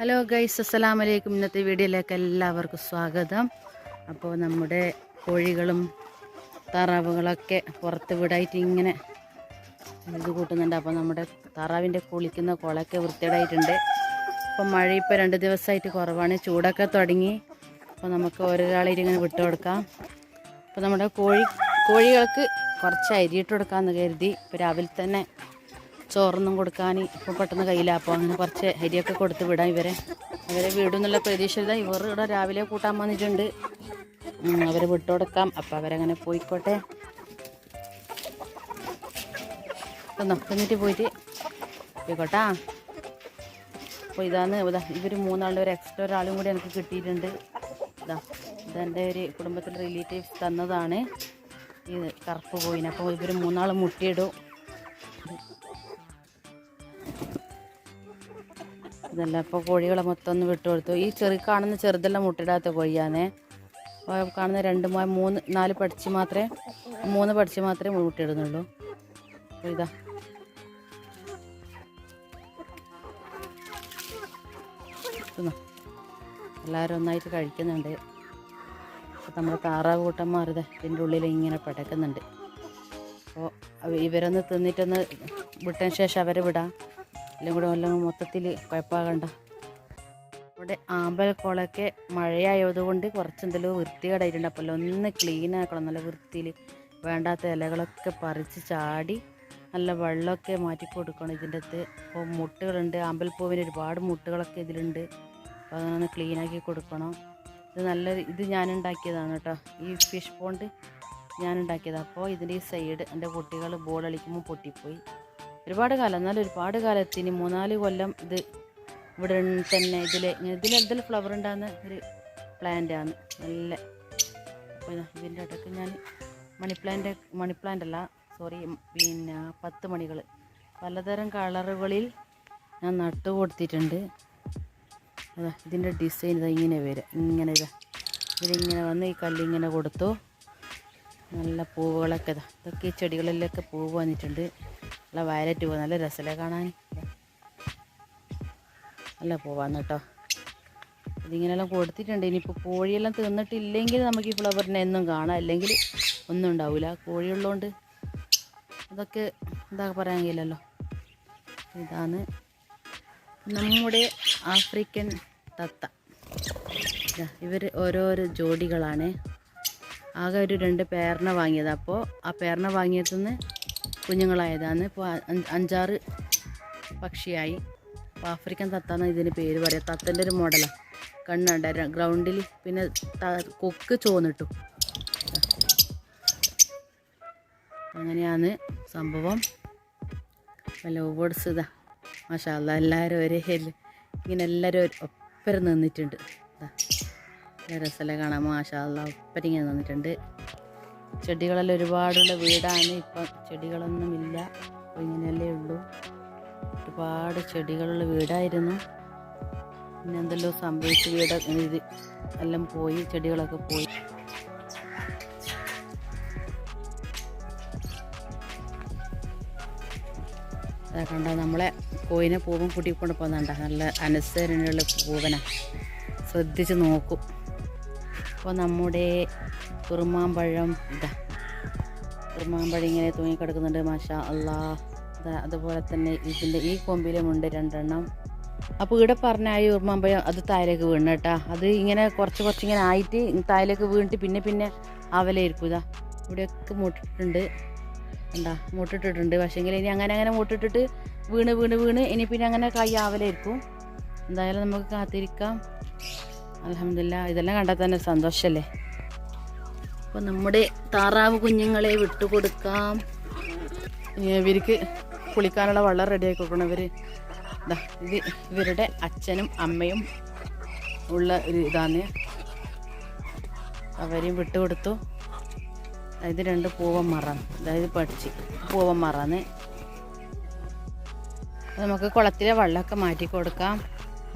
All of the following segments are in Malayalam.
ഹലോ ഗൈസ് അസ്സലാം വലൈക്കും ഇന്നത്തെ വീഡിയോയിലേക്ക് എല്ലാവർക്കും സ്വാഗതം. അപ്പോൾ നമ്മുടെ കോഴികളും താറാവുകളൊക്കെ പുറത്ത് വിടായിട്ട് ഇങ്ങനെ ഇത് കൂട്ടുന്നുണ്ട്. അപ്പോൾ നമ്മുടെ താറാവിന്റെ കുളിക്കുന്ന കുളമൊക്കെ വൃത്തിയേടായിട്ടുണ്ട് അപ്പോൾ മഴ ഇപ്പോൾ രണ്ട് ദിവസമായിട്ട് കുറവാണ്. ചൂടൊക്കെ തുടങ്ങി. അപ്പോൾ നമുക്ക് ഓരോരാളായിട്ട് ഇങ്ങനെ വിട്ടു കൊടുക്കാം. അപ്പോൾ നമ്മുടെ കോഴി കോഴികൾക്ക് കുറച്ച് അരിയിട്ട് കൊടുക്കാമെന്ന് കരുതി. ഇപ്പോൾ രാവിലെ തന്നെ ചോറൊന്നും കൊടുക്കാൻ ഇപ്പോൾ പെട്ടെന്ന് കയ്യില്ല അപ്പോൾ അങ്ങനെ കുറച്ച് അരിയൊക്കെ കൊടുത്ത് വിടാം ഇവരെ. അവരെ വീടുന്നുള്ള പ്രതീക്ഷയില്ല ഇവർ ഇവിടെ രാവിലെ കൂട്ടാൻ വന്നിട്ടുണ്ട്. അവരെ വിട്ടു കൊടുക്കാം. അപ്പം അവരങ്ങനെ പോയിക്കോട്ടെ. എന്നിട്ട് പോയിട്ട് പോയിക്കോട്ടാ. അപ്പോൾ ഇതാന്ന് ഇതാ ഇവർ മൂന്നാളുടെ ഒരു എക്സ്ട്രാ ഒരാളും കൂടി എനിക്ക് കിട്ടിയിട്ടുണ്ട്. ഇതാ ഇതെന്റെ ഒരു കുടുംബത്തിലെ റിലേറ്റീവ്സ് തന്നതാണ്. ഈ കറുപ്പ് കോയിന് അപ്പോൾ ഇവർ മൂന്നാൾ മുട്ടിയിടും. ഇതല്ല അപ്പോൾ കോഴികളെ മൊത്തം ഒന്ന് വിട്ടു കൊടുത്തു. ഈ ചെറു കാണുന്ന ചെറുതെല്ലാം മുട്ടിടാത്ത കോഴിയാണേ കാണുന്ന രണ്ട് മൂന്ന് നാല് പഠിച്ച് മാത്രമേ മൂന്ന് പഠിച്ച് മാത്രമേ മുട്ടിടുന്നുള്ളൂ അപ്പോൾ ഇതാ. എല്ലാവരും ഒന്നായിട്ട് കഴിക്കുന്നുണ്ട്. അപ്പോൾ നമ്മുടെ താറാവ് കൂട്ടം ഇതാ ഇതിന്റെ ഉള്ളിൽ ഇങ്ങനെ പടക്കുന്നുണ്ട്. അപ്പോൾ ഇവരൊന്ന് തിന്നിട്ടൊന്ന് വിട്ടതിന് ശേഷം അവരെ വിടാം. എല്ലാം കൂടെ എല്ലാം മൊത്തത്തിൽ കുഴപ്പമാകണ്ട. ഇവിടെ ആമ്പൽക്കുളമൊക്കെ മഴയായതുകൊണ്ട് കുറച്ച് എന്തെങ്കിലും വൃത്തികേടായിട്ടുണ്ട്. അപ്പോൾ ഒന്ന് ക്ലീൻ ആക്കണം. നല്ല വൃത്തിയിൽ വേണ്ടാത്ത ഇലകളൊക്കെ പറിച്ച് ചാടി നല്ല വെള്ളമൊക്കെ മാറ്റി കൊടുക്കണം ഇതിന്റെ അകത്ത്. അപ്പോൾ മുട്ടുകളുണ്ട്. ആമ്പൽപ്പൂവിന് ഒരുപാട് മുട്ടുകളൊക്കെ ഇതിലുണ്ട്. അപ്പോൾ അങ്ങനെ ഒന്ന് ക്ലീനാക്കി കൊടുക്കണം. ഇത് നല്ല ഇത് ഞാൻ ഉണ്ടാക്കിയതാണ് കേട്ടോ. ഈ ഫിഷ് പോണ്ട് ഞാൻ ഉണ്ടാക്കിയതാണ് അപ്പോൾ ഇതിന്റെ ഈ സൈഡ് എന്റെ കുട്ടികൾ ബോൾ കളിക്കുമ്പോൾ പൊട്ടിപ്പോയി. ഒരുപാട് കാലം. എന്നാലും ഒരുപാട് കാലത്തിന് മൂന്നാൽ കൊല്ലം ഇത് ഇവിടെ തന്നെ ഇതിൽ ഇതിൽ ഇതിൽ ഫ്ലവർ ഉണ്ടാകുന്ന ഒരു പ്ലാന്റ് ആണ്. നല്ല അപ്പോൾ ഇതാ ഇതിന്റെ ഇടയ്ക്ക് ഞാൻ മണി പ്ലാന്റ് മണി പ്ലാന്റ് അല്ല സോറി പിന്നെ പത്ത് മണികൾ. പലതരം കളറുകളിൽ ഞാൻ നട്ടു കൊടുത്തിട്ടുണ്ട്. അതാ ഇതിന്റെ ഡിസൈൻ ഇതാ ഇങ്ങനെ വരിക ഇങ്ങനെ ഇതാ. ഇതിലിങ്ങനെ വന്ന് ഈ കല്ലിങ്ങനെ കൊടുത്തു. നല്ല പൂവുകളൊക്കെ ഇതാ. ഇതൊക്കെ ഈ ചെടികളിലൊക്കെ പൂവ് വന്നിട്ടുണ്ട്. നല്ല വയലറ്റ് പൂവ്. നല്ല രസമല്ലേ കാണാൻ? നല്ല പൂവാണ് കേട്ടോ. ഇതിങ്ങനെല്ലാം കൊടുത്തിട്ടുണ്ട്. ഇനിയിപ്പോൾ കോഴിയെല്ലാം തിന്നിട്ടില്ലെങ്കിൽ നമുക്ക് ഈ ഫ്ലവറിനെ എന്നും കാണാം. അല്ലെങ്കിൽ ഒന്നും ഉണ്ടാവില്ല കോഴിയുള്ളതുകൊണ്ട് അതൊക്കെ എന്താ പറയാൻ കഴിയില്ലല്ലോ ഇതാണ് നമ്മുടെ ആഫ്രിക്കൻ തത്ത. ഇവർ ഓരോരോ ജോഡികളാണ്. ആകെ ഒരു രണ്ട് പേരനെ വാങ്ങിയത്. അപ്പോൾ ആ പേരിനെ വാങ്ങിയതിന്ന് കുഞ്ഞുങ്ങളായതാണ് ഇപ്പോൾ അഞ്ച് അഞ്ചാറ് പക്ഷിയായി. അപ്പോൾ ആഫ്രിക്കൻ തത്താന്ന് ഇതിന് പേര് പറയാം. തത്തന്റെ ഒരു മോഡലാണ് കണ്ണുണ്ട് ഗ്രൗണ്ടിൽ പിന്നെ കൊക്ക് ചോന്നിട്ടു. അങ്ങനെയാണ് സംഭവം. ലവ് ബേർഡ്സ് ഇതാ. മാഷാ എല്ലാവരും ഒരേ ഇങ്ങനെ എല്ലാവരും ഒപ്പരം നിന്നിട്ടുണ്ട്. ഇതാ രസമല്ലേ കാണാൻ മാഷാല്ല ഒപ്പരം തന്നിട്ടുണ്ട്. ചെടികളെല്ലാം ഒരുപാടുള്ള വീടാണ്. ഇപ്പം ചെടികളൊന്നുമില്ല. അപ്പോൾ ഇങ്ങനെയല്ലേ ഉള്ളൂ. ഒരുപാട് ചെടികളുള്ള വീടായിരുന്നു. പിന്നെ എന്തെല്ലോ സംഭവിച്ച് വീട് ഇത് എല്ലാം പോയി ചെടികളൊക്കെ പോയി. അതാ കണ്ട നമ്മളെ കോയിനെ പൂവും കൂട്ടി പോകുന്നുണ്ട നല്ല അനുസരണയുള്ള പൂവന. ശ്രദ്ധിച്ച് നോക്കും. അപ്പോൾ നമ്മുടെ കുറുമാമ്പഴം ഇതാ. കുറുമാമ്പഴം ഇങ്ങനെ തൂങ്ങിക്കിടക്കുന്നുണ്ട് മാഷാ ഇതാ അതുപോലെ തന്നെ ഇതിന്റെ ഈ കൊമ്പിലുമുണ്ട് രണ്ടെണ്ണം. അപ്പോൾ ഇവിടെ പറഞ്ഞ ആ ഉറുമാമ്പഴം അത് താഴേക്ക് വീണ് കേട്ടോ. അത് ഇങ്ങനെ കുറച്ച് കുറച്ച് ഇങ്ങനെ ആയിട്ട് താഴേക്ക് വീണിട്ട് പിന്നെ പിന്നെ അവലായിരിക്കും. ഇതാ ഇവിടെയൊക്കെ മുട്ടിട്ടുണ്ട്. എന്താ മുട്ടിട്ടിട്ടുണ്ട്. പക്ഷേങ്കിൽ ഇനി അങ്ങനെ അങ്ങനെ മുട്ടിട്ടിട്ട് വീണ് വീണ് വീണ് ഇനി പിന്നെ അങ്ങനെ കൈ ആവലായിരിക്കും എന്തായാലും നമുക്ക് കാത്തിരിക്കാം. അലഹമില്ല ഇതെല്ലാം കണ്ടാൽ തന്നെ സന്തോഷമല്ലേ അപ്പോൾ നമ്മുടെ താറാവ് കുഞ്ഞുങ്ങളെ വിട്ടുകൊടുക്കാം. ഇവർക്ക് കുളിക്കാനുള്ള വെള്ളം റെഡിയാക്കി കൊടുക്കണം ഇവർ ഇതാ ഇത് ഇവരുടെ അച്ഛനും അമ്മയും ഉള്ള ഒരു ഇതാണ് അവരെയും വിട്ടുകൊടുത്തു. അതായത് രണ്ട് പൂവന്മാറാണ് അതായത് പഠിച്ച് പൂവന്മാറാണ് നമുക്ക് കുളത്തിലെ വെള്ളമൊക്കെ മാറ്റി കൊടുക്കാം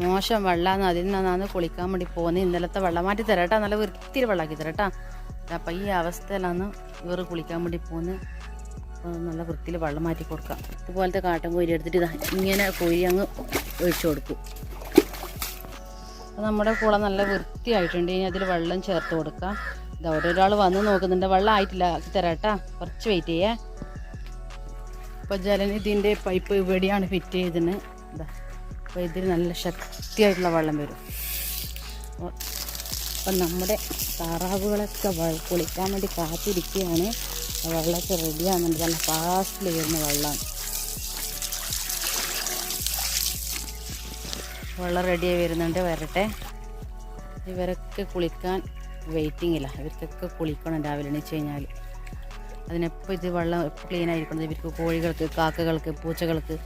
മോശം വെള്ളമാണ് അതിൽ നിന്നാണ് കുളിക്കാൻ വേണ്ടി പോകുന്നത് ഇന്നലത്തെ വെള്ളം മാറ്റി തരാട്ടാ. നല്ല വൃത്തിയിൽ വെള്ളമാക്കി തരാട്ടാ. അപ്പം ഈ അവസ്ഥയിലാണ് ഇവർ കുളിക്കാൻ വേണ്ടി പോകുന്നത് നല്ല വൃത്തിയിൽ വെള്ളം മാറ്റി കൊടുക്കാം. ഇതുപോലത്തെ കാട്ടൻ കോരി എടുത്തിട്ട് ഇങ്ങനെ കോരി അങ്ങ് ഒഴിച്ചു കൊടുക്കും. അപ്പോൾ നമ്മുടെ കുളം നല്ല വൃത്തിയായിട്ടുണ്ട്. ഇനി അതിൽ വെള്ളം ചേർത്ത് കൊടുക്കാം. ഇതാ ഒരാൾ വന്ന് നോക്കുന്നുണ്ട്. വെള്ളം ആയിട്ടില്ല. തരാട്ടാ. കുറച്ച് വെയിറ്റ് ചെയ്യേ. അപ്പോൾ ജലനിധിന്റെ പൈപ്പ് ഇവിടെയാണ് ഫിറ്റ് ചെയ്തിന് ഇതാ. അപ്പോൾ ഇതിൽ നല്ല ശക്തിയായിട്ടുള്ള വെള്ളം വരും. അപ്പം നമ്മുടെ താറാവുകളൊക്കെ കുളിക്കാൻ വേണ്ടി കാത്തിരിക്കുകയാണ്. വെള്ളമൊക്കെ റെഡിയാകുന്നുണ്ട് നല്ല ഫാസ്റ്റിൽ വരുന്ന വെള്ളമാണ്. വെള്ളം റെഡിയായി വരുന്നുണ്ട്. വരട്ടെ. ഇവരൊക്കെ കുളിക്കാൻ വെയിറ്റിങ്ങില്ല ഇവർക്കൊക്കെ കുളിക്കണം രാവിലെ എണീച്ച് കഴിഞ്ഞാൽ അതിനെപ്പോൾ ഇത് വെള്ളം ക്ലീൻ ആയിരിക്കണം? ഇവർക്ക് കോഴികൾക്ക് കാക്കകൾക്ക് പൂച്ചകൾക്ക്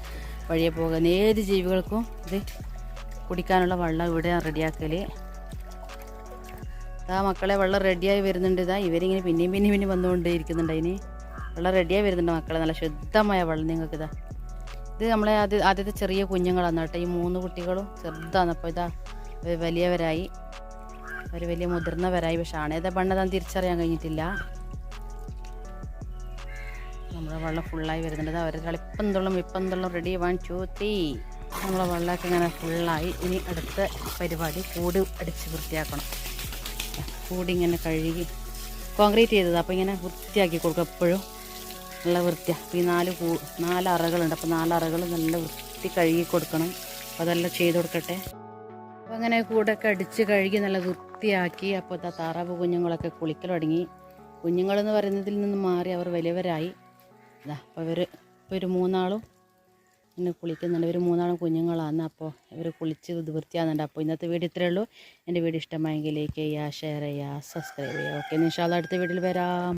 വഴിയെ പോകുന്ന ഏത് ജീവികൾക്കും ഇത് കുടിക്കാനുള്ള വെള്ളം ഇവിടെ റെഡിയാക്കൽ ആ മക്കളെ വെള്ളം റെഡിയായി വരുന്നുണ്ട്. ഇതാ ഇവരിങ്ങനെ പിന്നെയും പിന്നെയും പിന്നെയും വന്നുകൊണ്ടേ ഇരിക്കുന്നുണ്ട് അതിന്. വെള്ളം റെഡിയായി വരുന്നുണ്ട് മക്കളെ. നല്ല ശുദ്ധമായ വെള്ളം നിങ്ങൾക്ക് ഇതാ ഇത് നമ്മളെ ആദ്യ ആദ്യത്തെ ചെറിയ കുഞ്ഞുങ്ങളാണ് കേട്ടോ. ഈ മൂന്ന് കുട്ടികളും ചെറുതാണ്. അപ്പോൾ ഇതാ വലിയവരായി. അവർ വലിയ മുതിർന്നവരായി. പക്ഷെ ആണേതാ പണ്ണതാൻ തിരിച്ചറിയാൻ കഴിഞ്ഞിട്ടില്ല. നമ്മുടെ വെള്ളം ഫുള്ളായി വരുന്നുണ്ട്. അവരുടെ ഇപ്പം തുള്ളും ഇപ്പം തുള്ളും റെഡി വൺ ടു ത്രീ നമ്മളെ വെള്ളമൊക്കെ ഇങ്ങനെ ഫുള്ളായി ഇനി അടുത്ത പരിപാടി കൂട് അടിച്ച് വൃത്തിയാക്കണം. കൂടി ഇങ്ങനെ കഴുകി കോൺക്രീറ്റ് ചെയ്തത്. അപ്പോൾ ഇങ്ങനെ വൃത്തിയാക്കി കൊടുക്കും എപ്പോഴും. നല്ല വൃത്തിയാണ് അപ്പോൾ ഈ നാല് കൂ നാല് അറകളുണ്ട്. അപ്പോൾ നാല് അറകൾ നല്ല വൃത്തി കഴുകി കൊടുക്കണം. അതെല്ലാം ചെയ്ത് കൊടുക്കട്ടെ. അപ്പോൾ അങ്ങനെ കൂടൊക്കെ അടിച്ച് കഴുകി നല്ല വൃത്തിയാക്കി. അപ്പോൾ താറാവ് കുഞ്ഞുങ്ങളൊക്കെ കുളിക്കൽ തുടങ്ങി കുഞ്ഞുങ്ങളെന്ന് പറയുന്നതിൽ നിന്ന് മാറി അവർ വലിയവരായി. ഇതാ അപ്പോൾ ഇവർ ഇപ്പോൾ ഒരു മൂന്നാളും ഇങ്ങനെ കുളിക്കുന്നുണ്ട്. ഇവർ മൂന്നാളും കുഞ്ഞുങ്ങളാണ് അപ്പോൾ ഇവർ കുളിച്ച് ഇത് വൃത്തിയാകുന്നുണ്ട് അപ്പോൾ ഇന്നത്തെ വീഡിയോ ഇത്രയേ ഉള്ളൂ. എന്റെ വീഡിയോ ഇഷ്ടമായെങ്കിൽ ലൈക്ക് ചെയ്യുക ഷെയർ ചെയ്യുക സബ്സ്ക്രൈബ് ചെയ്യുക. ഓക്കെ നിഷാദ് അടുത്ത വീട്ടിൽ വരാം.